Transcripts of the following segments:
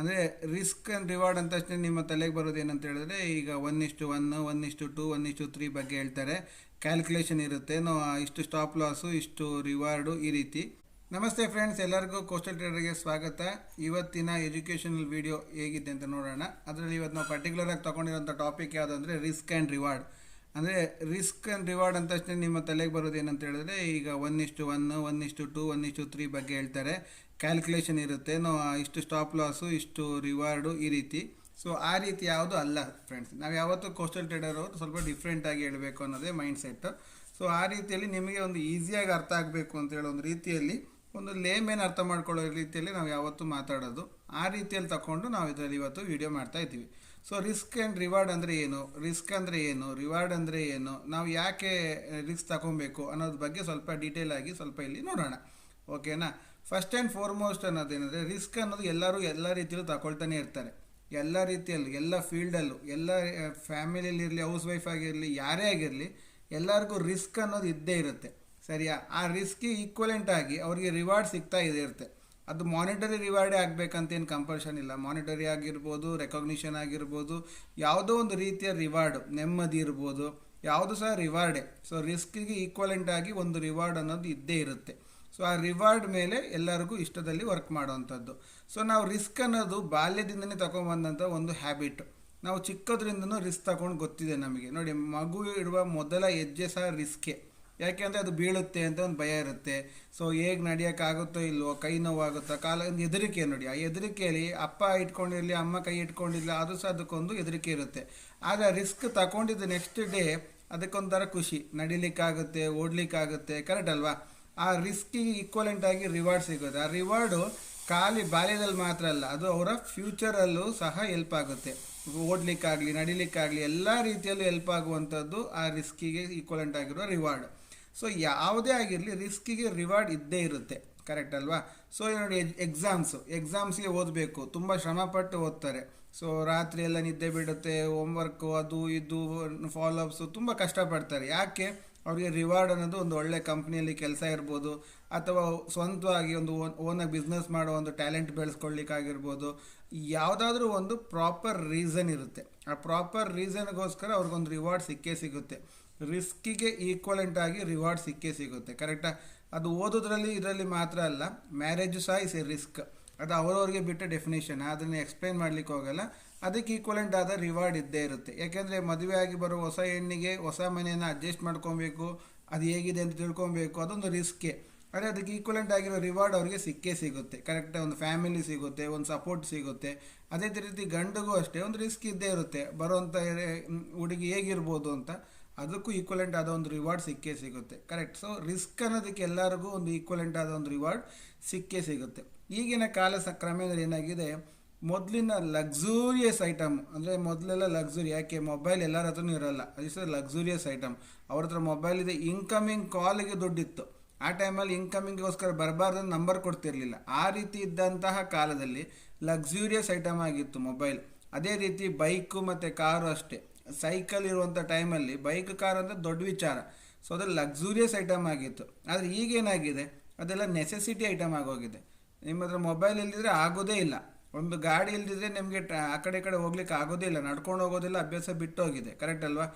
ಅಂದರೆ risk and reward ಅಂತ ತಕ್ಷಣ ನಿಮ್ಮ ತಲೆಗೆ ಬರೋದು ಏನಂತ ಹೇಳಿದ್ರೆ, ಈಗ ಒನ್ ಇಷ್ಟು ಒನ್ ಒನ್ ಇಷ್ಟು ಟು ಒನ್ ಇಷ್ಟು ತ್ರೀ ಬಗ್ಗೆ ಹೇಳ್ತಾರೆ. ಕ್ಯಾಲ್ಕುಲೇಷನ್ ಇರುತ್ತೆ. ನೋ ಇಷ್ಟು ಸ್ಟಾಪ್ ಲಾಸು ಇಷ್ಟು ರಿವಾರ್ಡು ಈ ರೀತಿ. ನಮಸ್ತೆ ಫ್ರೆಂಡ್ಸ್ ಎಲ್ಲರಿಗೂ ಕೋಸ್ಟಲ್ ಟ್ರೇಡರ್ಗೆ ಸ್ವಾಗತ. ಇವತ್ತಿನ ಎಜುಕೇಷನಲ್ ವಿಡಿಯೋ ಹೇಗಿದೆ ಅಂತ ನೋಡೋಣ. ಅದರಲ್ಲಿ ಇವತ್ತು ನಾವು ಪರ್ಟಿಕ್ಯುಲರ್ ಆಗಿ ತೊಗೊಂಡಿರೋಂಥ ಟಾಪಿಕ್ ಯಾವುದು ಅಂದರೆ ರಿಸ್ಕ್ ಆ್ಯಂಡ್ ರಿವಾರ್ಡ್ ಅಂದರೆ ರಿಸ್ಕ್ ಆ್ಯಂಡ್ ರಿವಾರ್ಡ್ ಅಂತ ತಕ್ಷಣ ನಿಮ್ಮ ತಲೆಗೆ ಬರೋದು ಏನಂತ ಹೇಳಿದ್ರೆ, ಈಗ ಒನ್ ಇಷ್ಟು ಒನ್ ಒನ್ ಇಷ್ಟು ಟು ಒನ್ ಇಷ್ಟು ತ್ರೀ ಬಗ್ಗೆ ಹೇಳ್ತಾರೆ. ಕ್ಯಾಲ್ಕುಲೇಷನ್ ಇರುತ್ತೆ. ನೋ ಇಷ್ಟು ಸ್ಟಾಪ್ ಲಾಸು ಇಷ್ಟು ರಿವಾರ್ಡು ಈ ರೀತಿ. ಸೊ ಆ ರೀತಿ ಯಾವುದು ಅಲ್ಲ ಫ್ರೆಂಡ್ಸ್ ನಾವು ಯಾವತ್ತೂ ಕೋಸ್ಟಲ್ ಟ್ರೇಡರ್ ಅವರು ಸ್ವಲ್ಪ ಡಿಫ್ರೆಂಟಾಗಿ ಹೇಳಬೇಕು ಅನ್ನೋದೇ ಮೈಂಡ್ ಸೆಟ್ ಸೊ ಆ ರೀತಿಯಲ್ಲಿ ನಿಮಗೆ ಒಂದು ಈಸಿಯಾಗಿ ಅರ್ಥ ಆಗಬೇಕು ಅಂತ ಹೇಳೋ ಒಂದು ರೀತಿಯಲ್ಲಿ, ಒಂದು ಲೇಮೇನ್ ಅರ್ಥ ಮಾಡ್ಕೊಳ್ಳೋ ರೀತಿಯಲ್ಲಿ ನಾವು ಯಾವತ್ತೂ ಮಾತಾಡೋದು. ಆ ರೀತಿಯಲ್ಲಿ ತಗೊಂಡು ನಾವು ಇದರಲ್ಲಿ ಇವತ್ತು ವಿಡಿಯೋ ಮಾಡ್ತಾ ಇದ್ದೀವಿ. ಸೊ ರಿಸ್ಕ್ ಆ್ಯಂಡ್ ರಿವಾರ್ಡ್ ಅಂದರೆ ಏನು? ರಿಸ್ಕ್ ಅಂದರೆ ಏನು? ರಿವಾರ್ಡ್ ಅಂದರೆ ಏನು? ನಾವು ಯಾಕೆ ರಿಸ್ಕ್ ತಗೊಬೇಕು ಅನ್ನೋದ್ರ ಬಗ್ಗೆ ಸ್ವಲ್ಪ ಡೀಟೇಲ್ ಆಗಿ ಸ್ವಲ್ಪ ಇಲ್ಲಿ ನೋಡೋಣ. ಓಕೆನಾ? ಫಸ್ಟ್ ಆ್ಯಂಡ್ ಫಾರ್ಮೋಸ್ಟ್ ಏನಂದರೆ ರಿಸ್ಕ್ ಅನ್ನೋದು ಎಲ್ಲರೂ ಎಲ್ಲ ರೀತಿಯಲ್ಲೂ ತಗೊಳ್ತಾನೆ ಇರ್ತಾರೆ. ಎಲ್ಲ ರೀತಿಯಲ್ಲೂ, ಎಲ್ಲ ಫೀಲ್ಡಲ್ಲೂ ಎಲ್ಲ ಫ್ಯಾಮಿಲಿಯಲ್ಲಿರಲಿ ಹೌಸ್ ವೈಫ್ ಆಗಿರಲಿ ಯಾರೇ ಆಗಿರಲಿ, ಎಲ್ಲರಿಗೂ ರಿಸ್ಕ್ ಅನ್ನೋದು ಇದ್ದೇ ಇರುತ್ತೆ. ಸರಿಯಾ? ಆ ರಿಸ್ಕಿಗೆ ಈಕ್ವಲೆಂಟ್ ಆಗಿ ಅವರಿಗೆ ರಿವಾರ್ಡ್ ಸಿಗ್ತಾ ಇದೆ ಇರುತ್ತೆ. ಅದು ಮಾನಿಟರಿ ರಿವಾರ್ಡೇ ಆಗಬೇಕಂತೇನು ಕಂಪಲ್ಷನ್ ಇಲ್ಲ. ಮಾನಿಟರಿ ಆಗಿರ್ಬೋದು ರೆಕಗ್ನಿಷನ್ ಆಗಿರ್ಬೋದು, ಯಾವುದೋ ಒಂದು ರೀತಿಯ ರಿವಾರ್ಡ್ ನೆಮ್ಮದಿ ಇರ್ಬೋದು, ಯಾವುದು ಸಹ ರಿವಾರ್ಡೇ ಸೊ ರಿಸ್ಕಿಗೆ ಈಕ್ವಲೆಂಟ್ ಆಗಿ ಒಂದು ರಿವಾರ್ಡ್ ಅನ್ನೋದು ಇದ್ದೇ ಇರುತ್ತೆ. ಸೊ ಆ ರಿವಾರ್ಡ್ ಮೇಲೆ ಎಲ್ಲರಿಗೂ ಇಷ್ಟದಲ್ಲಿ ವರ್ಕ್ ಮಾಡುವಂಥದ್ದು. ಸೊ ನಾವು ರಿಸ್ಕ್ ಅನ್ನೋದು ಬಾಲ್ಯದಿಂದನೇ ತಗೊಂಬಂದಂಥ ಒಂದು ಹ್ಯಾಬಿಟ್ ನಾವು ಚಿಕ್ಕದ್ರಿಂದನೂ ರಿಸ್ಕ್ ತಗೊಂಡು ಗೊತ್ತಿದೆ ನಮಗೆ. ನೋಡಿ, ಮಗು ಇಡುವ ಮೊದಲ ಹೆಜ್ಜೆ ಸಹ ರಿಸ್ಕೇ ಯಾಕೆಂದರೆ ಅದು ಬೀಳುತ್ತೆ ಅಂತ ಒಂದು ಭಯ ಇರುತ್ತೆ. ಸೊ ಹೇಗೆ ನಡೆಯೋಕ್ಕಾಗುತ್ತೋ ಇಲ್ವೋ, ಕೈ ನೋವಾಗುತ್ತೋ, ಕಾಲ, ಒಂದು ಹೆದರಿಕೆ ನೋಡಿ. ಆ ಹೆದರಿಕೆಯಲ್ಲಿ ಅಪ್ಪ ಇಟ್ಕೊಂಡಿರಲಿ, ಅಮ್ಮ ಕೈ ಇಟ್ಕೊಂಡಿರಲಿ, ಅದು ಸಹ ಅದಕ್ಕೊಂದು ಹೆದರಿಕೆ ಇರುತ್ತೆ. ಆದರೆ ರಿಸ್ಕ್ ತಗೊಂಡಿದ್ದ ನೆಕ್ಸ್ಟ್ ಡೇ ಅದಕ್ಕೊಂಥರ ಖುಷಿ. ನಡಿಲಿಕ್ಕಾಗುತ್ತೆ, ಓಡಲಿಕ್ಕಾಗುತ್ತೆ ಕರೆಕ್ಟ್ ಅಲ್ವಾ? ಆ ರಿಸ್ಕಿಗೆ ಈಕ್ವಲೆಂಟ್ ಆಗಿ ರಿವಾರ್ಡ್ ಸಿಗುತ್ತೆ. ಆ ರಿವಾರ್ಡು ಖಾಲಿ ಬಾಲ್ಯದಲ್ಲಿ ಮಾತ್ರ ಅಲ್ಲ, ಅದು ಅವರ ಫ್ಯೂಚರಲ್ಲೂ ಸಹ ಹೆಲ್ಪ್ ಆಗುತ್ತೆ. ಓಡ್ಲಿಕ್ಕಾಗಲಿ, ನಡಿಲಿಕ್ಕಾಗಲಿ, ಎಲ್ಲ ರೀತಿಯಲ್ಲೂ ಹೆಲ್ಪ್ ಆಗುವಂಥದ್ದು ಆ ರಿಸ್ಕಿಗೆ ಈಕ್ವಲೆಂಟ್ ಆಗಿರೋ ರಿವಾರ್ಡ್ ಸೊ ಯಾವುದೇ ಆಗಿರಲಿ ರಿಸ್ಕಿಗೆ ರಿವಾರ್ಡ್ ಇದ್ದೇ ಇರುತ್ತೆ. ಕರೆಕ್ಟ್ ಅಲ್ವಾ? ಸೊ ನೋಡಿ ಎಕ್ಸಾಮ್ಸು ಎಕ್ಸಾಮ್ಸ್ಗೆ ಓದಬೇಕು. ತುಂಬ ಶ್ರಮಪಟ್ಟು ಓದ್ತಾರೆ. ಸೊ ರಾತ್ರಿ ಎಲ್ಲ ನಿದ್ದೆ ಬಿಡುತ್ತೆ ಹೋಮ್ವರ್ಕು ಅದು ಇದು ಫಾಲೋಅಪ್ಸು ತುಂಬ ಕಷ್ಟಪಡ್ತಾರೆ. ಯಾಕೆ? ಅವರಿಗೆ ರಿವಾರ್ಡ್ ಅನ್ನೋದು ಒಂದು ಒಳ್ಳೆ ಕಂಪ್ನಿಯಲ್ಲಿ ಕೆಲಸ ಇರ್ಬೋದು, ಅಥವಾ ಸ್ವಂತವಾಗಿ ಒಂದು ಓನ್ ಓನಾಗಿ ಬಿಸ್ನೆಸ್ ಮಾಡೋ ಒಂದು ಟ್ಯಾಲೆಂಟ್ ಬೆಳೆಸ್ಕೊಳ್ಳಿಕ್ಕಾಗಿರ್ಬೋದು, ಯಾವುದಾದ್ರೂ ಒಂದು ಪ್ರಾಪರ್ ರೀಸನ್ ಇರುತ್ತೆ. ಆ ಪ್ರಾಪರ್ ರೀಸನ್ಗೋಸ್ಕರ ಅವ್ರಿಗೊಂದು ರಿವಾರ್ಡ್ ಸಿಕ್ಕೇ ಸಿಗುತ್ತೆ. ರಿಸ್ಕಿಗೆ ಈಕ್ವಲೆಂಟ್ ಆಗಿ ರಿವಾರ್ಡ್ ಸಿಕ್ಕೇ ಸಿಗುತ್ತೆ. ಕರೆಕ್ಟಾ ಅದು ಓದೋದ್ರಲ್ಲಿ, ಇದರಲ್ಲಿ ಮಾತ್ರ ಅಲ್ಲ ಮ್ಯಾರೇಜು ಸಹ ಇಸ್ ಎ ರಿಸ್ಕ್ ಅದು ಅವರವ್ರಿಗೆ ಬಿಟ್ಟ ಡೆಫಿನೇಷನ್ ಅದನ್ನು ಎಕ್ಸ್ಪ್ಲೈನ್ ಮಾಡಲಿಕ್ಕೆ ಹೋಗಲ್ಲ ಅದಕ್ಕೆ ಈಕ್ವಲೆಂಟ್ ಆದ ರಿವಾರ್ಡ್ ಇದ್ದೇ ಇರುತ್ತೆ. ಯಾಕೆಂದರೆ ಮದುವೆ ಆಗಿ ಬರೋ ಹೊಸ ಹೆಣ್ಣಿಗೆ ಹೊಸ ಮನೆಯನ್ನು ಅಡ್ಜಸ್ಟ್ ಮಾಡ್ಕೊಬೇಕು, ಅದು ಹೇಗಿದೆ ಅಂತ ತಿಳ್ಕೊಬೇಕು, ಅದೊಂದು ರಿಸ್ಕೆ ಆದರೆ ಅದಕ್ಕೆ ಈಕ್ವಲೆಂಟ್ ಆಗಿರೋ ರಿವಾರ್ಡ್ ಅವರಿಗೆ ಸಿಕ್ಕೇ ಸಿಗುತ್ತೆ. ಕರೆಕ್ಟಾಗಿ ಒಂದು ಫ್ಯಾಮಿಲಿ ಸಿಗುತ್ತೆ, ಒಂದು ಸಪೋರ್ಟ್ ಸಿಗುತ್ತೆ. ಅದೇ ರೀತಿ ಗಂಡಿಗೂ ಅಷ್ಟೇ, ಒಂದು ರಿಸ್ಕ್ ಇದ್ದೇ ಇರುತ್ತೆ. ಬರೋವಂಥ ಹುಡುಗಿ ಹೇಗಿರ್ಬೋದು ಅಂತ, ಅದಕ್ಕೂ ಈಕ್ವಲೆಂಟ್ ಆದ ಒಂದು ರಿವಾರ್ಡ್ ಸಿಕ್ಕೇ ಸಿಗುತ್ತೆ. ಕರೆಕ್ಟ್ ಸೊ ರಿಸ್ಕ್ ಅನ್ನೋದಕ್ಕೆ ಎಲ್ಲರಿಗೂ ಒಂದು ಈಕ್ವಲೆಂಟ್ ಆದ ಒಂದು ರಿವಾರ್ಡ್ ಸಿಕ್ಕೇ ಸಿಗುತ್ತೆ. ಈಗಿನ ಕಾಲ ಸ, ಕ್ರಮೇಣ ಏನಾಗಿದೆ ಮೊದಲಿನ ಲಕ್ಸುರಿಯಸ್ ಐಟಮ್ ಅಂದರೆ ಮೊದಲೆಲ್ಲ ಲಕ್ಸುರಿ ಯಾಕೆ ಮೊಬೈಲ್ ಎಲ್ಲರ ಹತ್ರನೂ ಇರೋಲ್ಲ. ಅದು ಲಕ್ಸುರಿಯಸ್ ಐಟಮ್ ಅವ್ರ ಹತ್ರ ಮೊಬೈಲ್ ಇದೆ ಇನ್ಕಮಿಂಗ್ ಕಾಲಿಗೆ ದುಡ್ಡಿತ್ತು. ಆ ಟೈಮಲ್ಲಿ ಇನ್ಕಮಿಂಗ್ಗೋಸ್ಕರ ಬರಬಾರ್ದು ನಂಬರ್ ಕೊಡ್ತಿರಲಿಲ್ಲ. ಆ ರೀತಿ ಇದ್ದಂತಹ ಕಾಲದಲ್ಲಿ ಲಕ್ಸುರಿಯಸ್ ಐಟಮ್ ಆಗಿತ್ತು ಮೊಬೈಲ್ ಅದೇ ರೀತಿ ಬೈಕು ಮತ್ತು ಕಾರು ಅಷ್ಟೇ. ಸೈಕಲ್ ಇರುವಂಥ ಟೈಮಲ್ಲಿ ಬೈಕ್ ಕಾರ್ ಅಂದರೆ ದೊಡ್ಡ ವಿಚಾರ. ಸೊ ಅದು ಲಕ್ಸುರಿಯಸ್ ಐಟಮ್ ಆಗಿತ್ತು. ಆದರೆ ಈಗೇನಾಗಿದೆ? ಅದೆಲ್ಲ ನೆಸೆಸಿಟಿ ಐಟಮ್ ಆಗೋಗಿದೆ. ನಿಮ್ಮ ಹತ್ರ ಮೊಬೈಲ್ ಇಲ್ಲದಿದ್ರೆ ಆಗೋದೇ ಇಲ್ಲ. ಒಂದು ಗಾಡಿ ಇಲ್ದಿದ್ರೆ ನಿಮಗೆ ಆ ಕಡೆ ಈ ಕಡೆ ಹೋಗ್ಲಿಕ್ಕೆ ಆಗೋದಿಲ್ಲ ನಡ್ಕೊಂಡು ಹೋಗೋದಿಲ್ಲ ಅಭ್ಯಾಸ ಬಿಟ್ಟು ಹೋಗಿದೆ ಕರೆಕ್ಟ್ ಅಲ್ವಾ?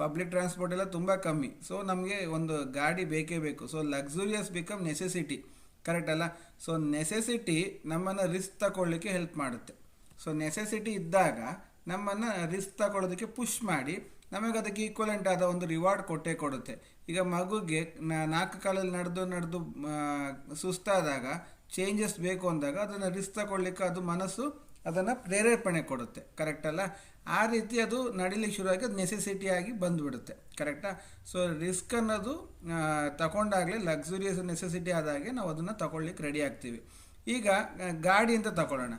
ಪಬ್ಲಿಕ್ ಟ್ರಾನ್ಸ್ಪೋರ್ಟ್ ಎಲ್ಲ ತುಂಬ ಕಮ್ಮಿ. ಸೊ ನಮಗೆ ಒಂದು ಗಾಡಿ ಬೇಕೇ ಬೇಕು. So luxurious become necessity correct ಅಲ್ಲ? ಸೊ ನೆಸೆಸಿಟಿ ನಮ್ಮನ್ನು ರಿಸ್ಕ್ ತಗೊಳ್ಳಿಕ್ಕೆ ಹೆಲ್ಪ್ ಮಾಡುತ್ತೆ. ಸೊ ನೆಸೆಸಿಟಿ ಇದ್ದಾಗ ನಮ್ಮನ್ನು ರಿಸ್ಕ್ ತಗೊಳ್ಳೋದಕ್ಕೆ ಪುಷ್ ಮಾಡಿ, ನಮಗೆ ಅದಕ್ಕೆ ಈಕ್ವಲೆಂಟ್ ಆದ ಒಂದು ರಿವಾರ್ಡ್ ಕೊಟ್ಟೇ ಕೊಡುತ್ತೆ. ಈಗ ಮಗುಗೆ ನಾಲ್ಕು ಕಾಲಲ್ಲಿ ನಡೆದು ನಡೆದು ಸುಸ್ತಾದಾಗ ಚೇಂಜಸ್ ಬೇಕು ಅಂದಾಗ ಅದನ್ನು ರಿಸ್ಕ್ ತಗೊಳ್ಳಿಕ್ಕೆ ಅದು ಮನಸ್ಸು ಅದನ್ನು ಪ್ರೇರೇಪಣೆ ಕೊಡುತ್ತೆ. ಕರೆಕ್ಟಲ್ಲ ಆ ರೀತಿ ಅದು ನಡಿಲಿಕ್ಕೆ ಶುರುವಾಗಿ ಅದು ನೆಸೆಸಿಟಿ ಆಗಿ ಬಂದುಬಿಡುತ್ತೆ. ಕರೆಕ್ಟಾ ಸೊ ರಿಸ್ಕ್ ಅನ್ನೋದು ತಗೊಂಡಾಗಲೇ ಲಕ್ಸುರಿಯಸ್ ನೆಸೆಸಿಟಿ ಆದಾಗೆ ನಾವು ಅದನ್ನು ತಗೊಳ್ಳಿಕ್ಕೆ ರೆಡಿ ಆಗ್ತೀವಿ. ಈಗ ಗಾಡಿ ಅಂತ ತಗೊಳ್ಳೋಣ.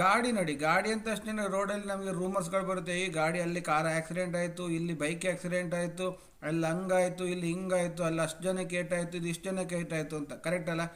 ಗಾಡಿ ನೋಡಿ, ಗಾಡಿ ಅಂತ ತಕ್ಷಣ ರೋಡಲ್ಲಿ ನಮಗೆ ರೂಮರ್ಸ್ಗಳು ಬರುತ್ತೆ. ಈ ಗಾಡಿ ಅಲ್ಲಿ ಕಾರ್ ಆಕ್ಸಿಡೆಂಟ್ ಆಯಿತು, ಇಲ್ಲಿ ಬೈಕ್ ಆಕ್ಸಿಡೆಂಟ್ ಆಯಿತು, ಅಲ್ಲಿ ಹಂಗಾಯಿತು, ಇಲ್ಲಿ ಹಿಂಗಾಯಿತು, ಅಲ್ಲಿ ಅಷ್ಟು ಜನಕ್ಕೆ ಏಟಾಯಿತು, ಇದು ಇಷ್ಟು ಜನಕ್ಕೆ ಏಟಾಯಿತು ಅಂತ. ಕರೆಕ್ಟ್ ಅಲ್ಲ?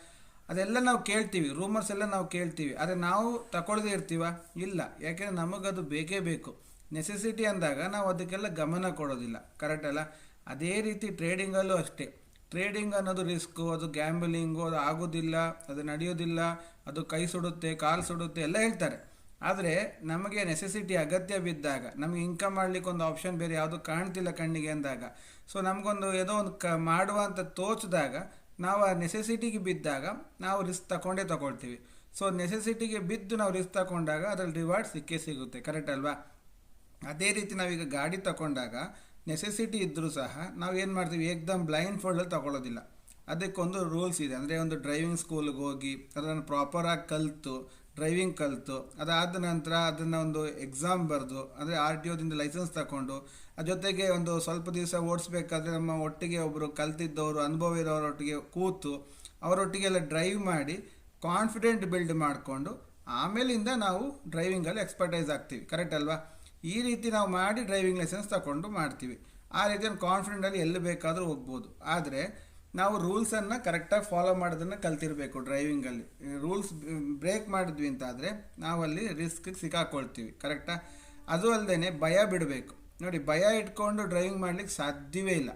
ಅದೆಲ್ಲ ನಾವು ಕೇಳ್ತೀವಿ ರೂಮರ್ಸ್ ಎಲ್ಲ ನಾವು ಕೇಳ್ತೀವಿ. ಆದರೆ ನಾವು ತಗೊಳ್ಳದೇ ಇರ್ತೀವ? ಇಲ್ಲ. ಯಾಕೆಂದರೆ ನಮಗದು ಬೇಕೇ ಬೇಕು. ನೆಸೆಸಿಟಿ ಅಂದಾಗ ನಾವು ಅದಕ್ಕೆಲ್ಲ ಗಮನ ಕೊಡೋದಿಲ್ಲ. ಕರೆಕ್ಟ್ ಅಲ್ಲ? ಅದೇ ರೀತಿ ಟ್ರೇಡಿಂಗಲ್ಲೂ ಅಷ್ಟೇ. ಟ್ರೇಡಿಂಗ್ ಅನ್ನೋದು ರಿಸ್ಕು ಅದು ಗ್ಯಾಂಬಲಿಂಗು ಅದು ಆಗೋದಿಲ್ಲ, ಅದು ನಡೆಯೋದಿಲ್ಲ, ಅದು ಕೈ ಸುಡುತ್ತೆ, ಕಾಲು ಸುಡುತ್ತೆ, ಎಲ್ಲ ಹೇಳ್ತಾರೆ. ಆದರೆ ನಮಗೆ ನೆಸೆಸಿಟಿ ಅಗತ್ಯ ಬಿದ್ದಾಗ, ನಮಗೆ ಇನ್ಕಮ್ ಮಾಡಲಿಕ್ಕೆ ಒಂದು ಆಪ್ಷನ್ ಬೇರೆ ಯಾವುದು ಕಾಣ್ತಿಲ್ಲ ಕಣ್ಣಿಗೆ ಅಂದಾಗ. ಸೊ ನಮಗೊಂದು ಏನೋ ಒಂದು ಕ ಮಾಡುವ ಅಂತ ತೋಚಿದಾಗ ನಾವು ಆ ನೆಸೆಸಿಟಿಗೆ ಬಿದ್ದಾಗ ನಾವು ರಿಸ್ಕ್ ತಗೊಂಡೇ ತಗೊಳ್ತೀವಿ. ಸೊ ನೆಸೆಸಿಟಿಗೆ ಬಿದ್ದು ನಾವು ರಿಸ್ಕ್ ತಗೊಂಡಾಗ ಅದರಲ್ಲಿ ರಿವಾರ್ಡ್ ಸಿಕ್ಕೇ ಸಿಗುತ್ತೆ. ಕರೆಕ್ಟ್ ಅಲ್ವಾ? ಅದೇ ರೀತಿ ನಾವೀಗ ಗಾಡಿ ತಗೊಂಡಾಗ ನೆಸೆಸಿಟಿ ಇದ್ದರೂ ಸಹ ನಾವು ಏನು ಮಾಡ್ತೀವಿ? ಏಕ್ದಮ್ ಬ್ಲೈಂಡ್ ಫೋಲ್ಡಲ್ಲಿ ತಗೊಳ್ಳೋದಿಲ್ಲ ಅದಕ್ಕೊಂದು ರೂಲ್ಸ್ ಇದೆ. ಅಂದರೆ ಒಂದು ಡ್ರೈವಿಂಗ್ ಸ್ಕೂಲ್ಗೆ ಹೋಗಿ, ಅದನ್ನು ಪ್ರಾಪರಾಗಿ ಕಲಿತು ಡ್ರೈವಿಂಗ್ ಕಲಿತು, ಅದಾದ ನಂತರ ಅದನ್ನು ಒಂದು ಎಕ್ಸಾಮ್ ಬರೆದು, ಅಂದರೆ ಆರ್ ಟಿ ಒದಿಂದ ಲೈಸೆನ್ಸ್ ತಗೊಂಡು ಜೊತೆಗೆ ಒಂದು ಸ್ವಲ್ಪ ದಿವಸ ಓಡಿಸ್ಬೇಕಾದ್ರೆ ನಮ್ಮ ಒಟ್ಟಿಗೆ ಒಬ್ಬರು ಕಲ್ತಿದ್ದವರು, ಅನುಭವ ಇರೋರೊಟ್ಟಿಗೆ ಕೂತು, ಅವರೊಟ್ಟಿಗೆಲ್ಲ ಡ್ರೈವ್ ಮಾಡಿ ಕಾನ್ಫಿಡೆಂಟ್ ಬಿಲ್ಡ್ ಮಾಡಿಕೊಂಡು, ಆಮೇಲಿಂದ ನಾವು ಡ್ರೈವಿಂಗಲ್ಲಿ ಎಕ್ಸ್ಪರ್ಟೈಸ್ ಆಗ್ತೀವಿ. ಕರೆಕ್ಟ್ ಅಲ್ವಾ? ಈ ರೀತಿ ನಾವು ಮಾಡಿ ಡ್ರೈವಿಂಗ್ ಲೈಸೆನ್ಸ್ ತಗೊಂಡು ಮಾಡ್ತೀವಿ. ಆ ರೀತಿ ಕಾನ್ಫಿಡೆಂಟಲ್ಲಿ ಎಲ್ಲಿ ಬೇಕಾದರೂ ಹೋಗ್ಬೋದು. ಆದರೆ ನಾವು ರೂಲ್ಸನ್ನು ಕರೆಕ್ಟಾಗಿ ಫಾಲೋ ಮಾಡೋದನ್ನು ಕಲ್ತಿರಬೇಕು ಡ್ರೈವಿಂಗಲ್ಲಿ ರೂಲ್ಸ್ ಬ್ರೇಕ್ ಮಾಡಿದ್ವಿ ಅಂತಾದರೆ ನಾವಲ್ಲಿ ರಿಸ್ಕ್ಗೆ ಸಿಕ್ಕಾಕೊಳ್ತೀವಿ ಕರೆಕ್ಟಾ ಅದು ಅಲ್ಲದೆ ಭಯ ಬಿಡಬೇಕು. ನೋಡಿ, ಭಯ ಇಟ್ಕೊಂಡು ಡ್ರೈವಿಂಗ್ ಮಾಡ್ಲಿಕ್ಕೆ ಸಾಧ್ಯವೇ ಇಲ್ಲ.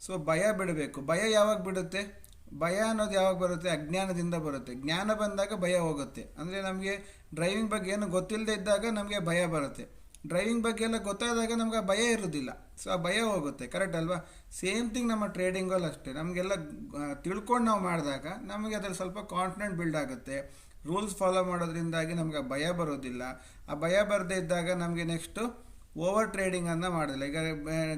ಸೊ ಭಯ ಬಿಡಬೇಕು. ಭಯ ಯಾವಾಗ ಬಿಡುತ್ತೆ? ಭಯ ಅನ್ನೋದು ಯಾವಾಗ ಬರುತ್ತೆ? ಅಜ್ಞಾನದಿಂದ ಬರುತ್ತೆ. ಜ್ಞಾನ ಬಂದಾಗ ಭಯ ಹೋಗುತ್ತೆ. ಅಂದರೆ ನಮಗೆ ಡ್ರೈವಿಂಗ್ ಬಗ್ಗೆ ಏನು ಗೊತ್ತಿಲ್ಲದೆ ಇದ್ದಾಗ ನಮಗೆ ಭಯ ಬರುತ್ತೆ. ಡ್ರೈವಿಂಗ್ ಬಗ್ಗೆ ಎಲ್ಲ ಗೊತ್ತಾದಾಗ ನಮ್ಗೆ ಆ ಭಯ ಇರೋದಿಲ್ಲ. ಸೊ ಆ ಭಯ ಹೋಗುತ್ತೆ. ಕರೆಕ್ಟ್ ಅಲ್ವಾ? ಸೇಮ್ ಥಿಂಗ್ ನಮ್ಮ ಟ್ರೇಡಿಂಗಲ್ಲಿ ಅಷ್ಟೇ. ನಮಗೆಲ್ಲ ತಿಳ್ಕೊಂಡು ನಾವು ಮಾಡಿದಾಗ ನಮಗೆ ಅದ್ರಲ್ಲಿ ಸ್ವಲ್ಪ ಕಾನ್ಫಿಡೆಂಟ್ ಬಿಲ್ಡ್ ಆಗುತ್ತೆ. ರೂಲ್ಸ್ ಫಾಲೋ ಮಾಡೋದ್ರಿಂದಾಗಿ ನಮ್ಗೆ ಆ ಭಯ ಬರೋದಿಲ್ಲ. ಆ ಭಯ ಬರದೇ ಇದ್ದಾಗ ನಮಗೆ ನೆಕ್ಸ್ಟು ಓವರ್ ಟ್ರೇಡಿಂಗನ್ನು ಮಾಡೋದಿಲ್ಲ. ಈಗ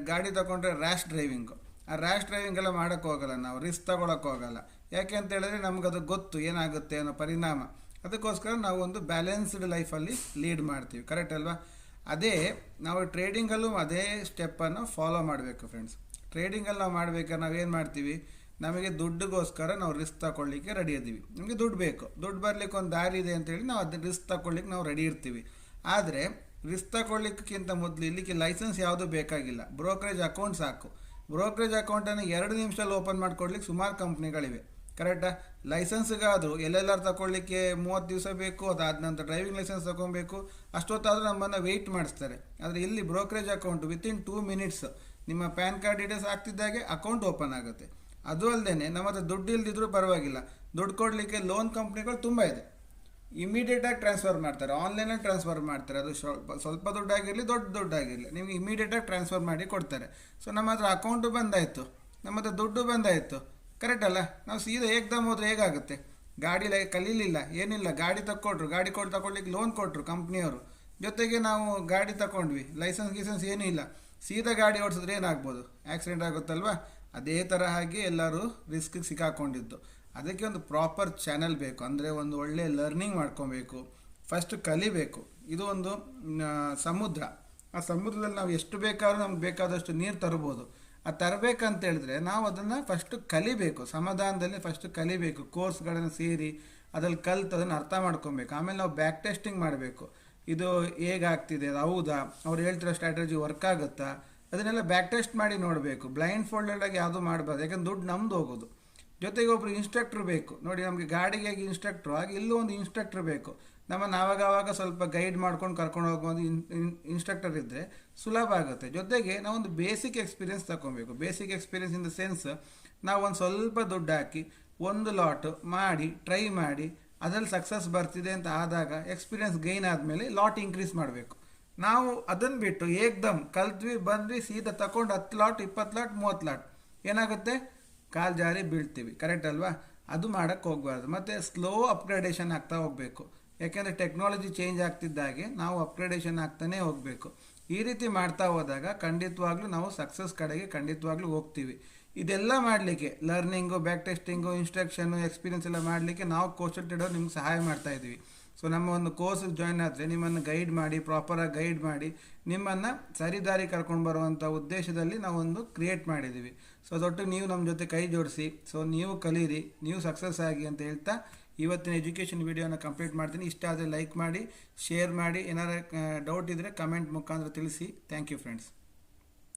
ಗಾಡಿ ತಗೊಂಡ್ರೆ ರ್ಯಾಶ್ ಡ್ರೈವಿಂಗು ಆ ರ್ಯಾಶ್ ಡ್ರೈವಿಂಗ್ ಎಲ್ಲ ಮಾಡೋಕ್ಕೆ ಹೋಗಲ್ಲ ನಾವು. ರಿಸ್ಕ್ ಹೋಗಲ್ಲ. ಯಾಕೆ ಅಂತ ಹೇಳಿದ್ರೆ ನಮ್ಗೆ ಅದು ಗೊತ್ತು ಏನಾಗುತ್ತೆ ಅನ್ನೋ ಪರಿಣಾಮ. ಅದಕ್ಕೋಸ್ಕರ ನಾವು ಒಂದು ಬ್ಯಾಲೆನ್ಸ್ಡ್ ಲೈಫಲ್ಲಿ ಲೀಡ್ ಮಾಡ್ತೀವಿ. ಕರೆಕ್ಟ್ ಅಲ್ವಾ? ಅದೇ ನಾವು ಟ್ರೇಡಿಂಗಲ್ಲೂ ಅದೇ ಸ್ಟೆಪ್ಪನ್ನು ಫಾಲೋ ಮಾಡಬೇಕು ಫ್ರೆಂಡ್ಸ್ ಟ್ರೇಡಿಂಗಲ್ಲಿ ನಾವು ಮಾಡಬೇಕಾದ್ರೆ ನಾವೇನು ಮಾಡ್ತೀವಿ? ನಮಗೆ ದುಡ್ಡಿಗೋಸ್ಕರ ನಾವು ರಿಸ್ಕ್ ತಗೊಳ್ಳಿಕ್ಕೆ ರೆಡಿ ಇದ್ದೀವಿ. ನಮಗೆ ದುಡ್ಡು ಬೇಕು. ದುಡ್ಡು ಬರಲಿಕ್ಕೆ ಒಂದು ದಾರಿ ಇದೆ ಅಂತೇಳಿ ನಾವು ಅದನ್ನ ರಿಸ್ಕ್ ತಗೊಳ್ಳಿಕ್ಕೆ ನಾವು ರೆಡಿ ಇರ್ತೀವಿ. ಆದರೆ ರಿಸ್ಕ್ ತಗೊಳ್ಳಿಕ್ಕಿಂತ ಮೊದಲು ಇಲ್ಲಿಗೆ ಲೈಸೆನ್ಸ್ ಯಾವುದೂ ಬೇಕಾಗಿಲ್ಲ. ಬ್ರೋಕರೇಜ್ ಅಕೌಂಟ್ ಸಾಕು. ಬ್ರೋಕರೇಜ್ ಅಕೌಂಟನ್ನು ಎರಡು ನಿಮಿಷದಲ್ಲಿ ಓಪನ್ ಮಾಡಿಕೊಡ್ಲಿಕ್ಕೆ ಸುಮಾರು ಕಂಪ್ನಿಗಳಿವೆ ಕರೆಕ್ಟಾ ಲೈಸೆನ್ಸ್ಗಾದರೂ ಎಲ್ಲೆಲ್ಲಾರು ತಗೊಳ್ಳಿಕ್ಕೆ ಮೂವತ್ತು ದಿವಸ ಬೇಕು, ಅದಾದ ನಂತರ ಡ್ರೈವಿಂಗ್ ಲೈಸೆನ್ಸ್ ತಗೊಬೇಕು ಅಷ್ಟೊತ್ತಾದರೂ ನಮ್ಮನ್ನು ವೆಯ್ಟ್ ಮಾಡಿಸ್ತಾರೆ. ಆದರೆ ಇಲ್ಲಿ brokerage account within two minutes ನಿಮ್ಮ ಪ್ಯಾನ್ ಕಾರ್ಡ್ ಡೀಟೇಲ್ಸ್ ಆಗ್ತಿದ್ದಾಗೆ ಅಕೌಂಟ್ ಓಪನ್ ಆಗುತ್ತೆ. ಅದು ಅಲ್ಲದೆ ನಮ್ಮ ಹತ್ರ ದುಡ್ಡು ಇಲ್ದಿದ್ರೂ ಪರವಾಗಿಲ್ಲ. ದುಡ್ಡು ಕೊಡಲಿಕ್ಕೆ ಲೋನ್ ಕಂಪ್ನಿಗಳು ತುಂಬ ಇದೆ. ಇಮಿಡಿಯೇಟಾಗಿ ಟ್ರಾನ್ಸ್ಫರ್ ಮಾಡ್ತಾರೆ. ಆನ್ಲೈನಲ್ಲಿ ಟ್ರಾನ್ಸ್ಫರ್ ಮಾಡ್ತಾರೆ. ಅದು ಸ್ವಲ್ಪ ಸ್ವಲ್ಪ ದುಡ್ಡಾಗಿರಲಿ ದೊಡ್ಡ ದುಡ್ಡಾಗಿರಲಿ. ನಿಮಗೆ ಇಮಿಡಿಯೇಟಾಗಿ ಟ್ರಾನ್ಸ್ಫರ್ ಮಾಡಿ ಕೊಡ್ತಾರೆ. ಸೊ ನಮ್ಮ ಹತ್ರ ಅಕೌಂಟು ಬಂದಾಯಿತು. ನಮ್ಮ ಹತ್ರ ದುಡ್ಡು ಬಂದಾಯಿತು. ಕರೆಕ್ಟ್ ಅಲ್ಲ? ನಾವು ಸೀದಾ ಏಕ್ದಮ್ ಹೋದ್ರೆ ಹೇಗಾಗುತ್ತೆ? ಗಾಡಿ ಕಲೀಲಿಲ್ಲ, ಏನಿಲ್ಲ, ಗಾಡಿ ತಕ್ಕೊಟ್ರು, ಗಾಡಿ ಕೊಟ್ಟು ತಗೊಳ್ಳಿಕ್ಕೆ ಲೋನ್ ಕೊಟ್ಟರು ಕಂಪ್ನಿಯವರು ಜೊತೆಗೆ ನಾವು ಗಾಡಿ ತಗೊಂಡ್ವಿ ಲೈಸೆನ್ಸ್ ಗೀಸೆನ್ಸ್ ಏನೂ ಇಲ್ಲ. ಸೀದಾ ಗಾಡಿ ಓಡಿಸಿದ್ರೆ ಏನಾಗ್ಬೋದು? ಆಕ್ಸಿಡೆಂಟ್ ಆಗುತ್ತಲ್ವಾ? ಅದೇ ಥರ ಹಾಗೆ ಎಲ್ಲರೂ ರಿಸ್ಕಿಗೆ ಸಿಕ್ಕಾಕೊಂಡಿದ್ದು. ಅದಕ್ಕೆ ಒಂದು ಪ್ರಾಪರ್ ಚಾನೆಲ್ ಬೇಕು, ಅಂದರೆ ಒಂದು ಒಳ್ಳೆಯ ಲರ್ನಿಂಗ್ ಮಾಡ್ಕೊಬೇಕು. ಫಸ್ಟ್ ಕಲಿಬೇಕು. ಇದು ಒಂದು ಸಮುದ್ರ. ಆ ಸಮುದ್ರದಲ್ಲಿ ನಾವು ಎಷ್ಟು ಬೇಕಾದ್ರೂ ನಮ್ಗೆ ಬೇಕಾದಷ್ಟು ನೀರು ತರ್ಬೋದು. ಆ ತರಬೇಕಂತ ಹೇಳಿದ್ರೆ ನಾವು ಅದನ್ನು ಫಸ್ಟ್ ಕಲಿಬೇಕು. ಸಮಾಧಾನದಲ್ಲಿ ಫಸ್ಟ್ ಕಲಿಬೇಕು. ಕೋರ್ಸ್ಗಳನ್ನು ಸೇರಿ ಅದ್ರಲ್ಲಿ ಕಲ್ತು ಅದನ್ನು ಅರ್ಥ ಮಾಡ್ಕೊಬೇಕು. ಆಮೇಲೆ ನಾವು ಬ್ಯಾಕ್ ಟೆಸ್ಟಿಂಗ್ ಮಾಡಬೇಕು. ಇದು ಹೇಗಾಗ್ತಿದೆ? ಅದು ಹೌದಾ? ಅವ್ರು ಹೇಳ್ತಿರೋ ಸ್ಟ್ರಾಟಜಿ ವರ್ಕ್ ಆಗುತ್ತಾ? ಅದನ್ನೆಲ್ಲ ಬ್ಯಾಕ್ ಟೆಸ್ಟ್ ಮಾಡಿ ನೋಡಬೇಕು. ಬ್ಲೈಂಡ್ ಫೋಲ್ಡೆಡಾಗಿ ಯಾವುದು ಮಾಡಬಾರ್ದು. ಯಾಕಂದ್ರೆ ದುಡ್ಡು ನಮ್ದು ಹೋಗೋದು. ಜೊತೆಗೆ ಒಬ್ರು ಇನ್ಸ್ಟ್ರಕ್ಟ್ರ್ ಬೇಕು. ನೋಡಿ ನಮಗೆ ಗಾಡಿಗೆ ಹೇಗೆ ಇನ್ಸ್ಟ್ರಕ್ಟ್ರು ಹಾಗೆ ಇಲ್ಲೂ ಒಂದು ಇನ್ಸ್ಟ್ರಕ್ಟ್ರ್ ಬೇಕು. ನಮ್ಮನ್ನು ಆವಾಗ ಆವಾಗ ಸ್ವಲ್ಪ ಗೈಡ್ ಮಾಡ್ಕೊಂಡು ಕರ್ಕೊಂಡು ಹೋಗೋದು ಇನ್ಸ್ಟ್ರಕ್ಟರ್ ಇದ್ದರೆ ಸುಲಭ ಆಗುತ್ತೆ. ಜೊತೆಗೆ ನಾವೊಂದು ಬೇಸಿಕ್ ಎಕ್ಸ್ಪೀರಿಯನ್ಸ್ ತಗೊಬೇಕು basic experience in the sense ನಾವು ಒಂದು ಸ್ವಲ್ಪ ದುಡ್ಡು ಹಾಕಿ, ಒಂದು ಲಾಟ್ ಮಾಡಿ ಟ್ರೈ ಮಾಡಿ, ಅದರಲ್ಲಿ ಸಕ್ಸಸ್ ಬರ್ತಿದೆ ಅಂತ ಆದಾಗ ಎಕ್ಸ್ಪೀರಿಯನ್ಸ್ ಗೈನ್ ಆದಮೇಲೆ ಲಾಟ್ ಇನ್ಕ್ರೀಸ್ ಮಾಡಬೇಕು. ನಾವು ಅದನ್ನು ಬಿಟ್ಟು ಏಕ್ದಮ್ ಕಲ್ತ್ವಿ, ಬಂದ್ವಿ, ಸೀದಾ ತಗೊಂಡು ಹತ್ತು ಲಾಟ್ ಇಪ್ಪತ್ತು ಲಾಟ್ ಮೂವತ್ತು ಲಾಟ್ ಏನಾಗುತ್ತೆ? ಕಾಲು ಜಾರಿ ಬೀಳ್ತೀವಿ. ಕರೆಕ್ಟ್ ಅಲ್ವಾ? ಅದು ಮಾಡೋಕ್ಕೆ ಹೋಗಬಾರ್ದು. ಮತ್ತು ಸ್ಲೋ ಅಪ್ಗ್ರೇಡೇಷನ್ ಆಗ್ತಾ ಹೋಗಬೇಕು. ಯಾಕೆಂದರೆ ಟೆಕ್ನಾಲಜಿ ಚೇಂಜ್ ಆಗ್ತಿದ್ದಾಗೆ ನಾವು ಅಪ್ಗ್ರೇಡೇಷನ್ ಆಗ್ತಾನೇ ಹೋಗಬೇಕು. ಈ ರೀತಿ ಮಾಡ್ತಾ ಹೋದಾಗ ಖಂಡಿತವಾಗ್ಲೂ ನಾವು ಸಕ್ಸಸ್ ಕಡೆಗೆ ಖಂಡಿತವಾಗ್ಲೂ ಹೋಗ್ತೀವಿ. ಇದೆಲ್ಲ ಮಾಡಲಿಕ್ಕೆ learning back testing instruction experience ಎಲ್ಲ ಮಾಡಲಿಕ್ಕೆ ನಾವು ಕೋಚ್ ಟ್ರೇಡರ್ ನಿಮ್ಗೆ ಸಹಾಯ ಮಾಡ್ತಾ ಇದ್ದೀವಿ. ಸೊ ನಮ್ಮ ಒಂದು ಕೋರ್ಸ್ ಜಾಯ್ನ್ ಆದರೆ ನಿಮ್ಮನ್ನು ಗೈಡ್ ಮಾಡಿ ಪ್ರಾಪರಾಗಿ ಗೈಡ್ ಮಾಡಿ ನಿಮ್ಮನ್ನು ಸರಿದಾರಿ ಕರ್ಕೊಂಡು ಬರುವಂಥ ಉದ್ದೇಶದಲ್ಲಿ ನಾವೊಂದು ಕ್ರಿಯೇಟ್ ಮಾಡಿದ್ದೀವಿ. ಸೊ ಅದೊಟ್ಟು ನೀವು ನಮ್ಮ ಜೊತೆ ಕೈ ಜೋಡಿಸಿ ಸೊ ನೀವು ಕಲೀರಿ, ನೀವು ಸಕ್ಸಸ್ ಆಗಿ ಅಂತ ಹೇಳ್ತಾ ಇವತ್ತಿನ ಎಜುಕೇಷನ್ ವಿಡಿಯೋನ ಕಂಪ್ಲೀಟ್ ಮಾಡ್ತೀನಿ. ಇಷ್ಟ ಆದರೆ ಲೈಕ್ ಮಾಡಿ ಶೇರ್ ಮಾಡಿ, ಏನಾರು ಡೌಟ್ ಇದ್ದರೆ ಕಮೆಂಟ್ ಮುಖಾಂತರ ತಿಳಿಸಿ. Thank you friends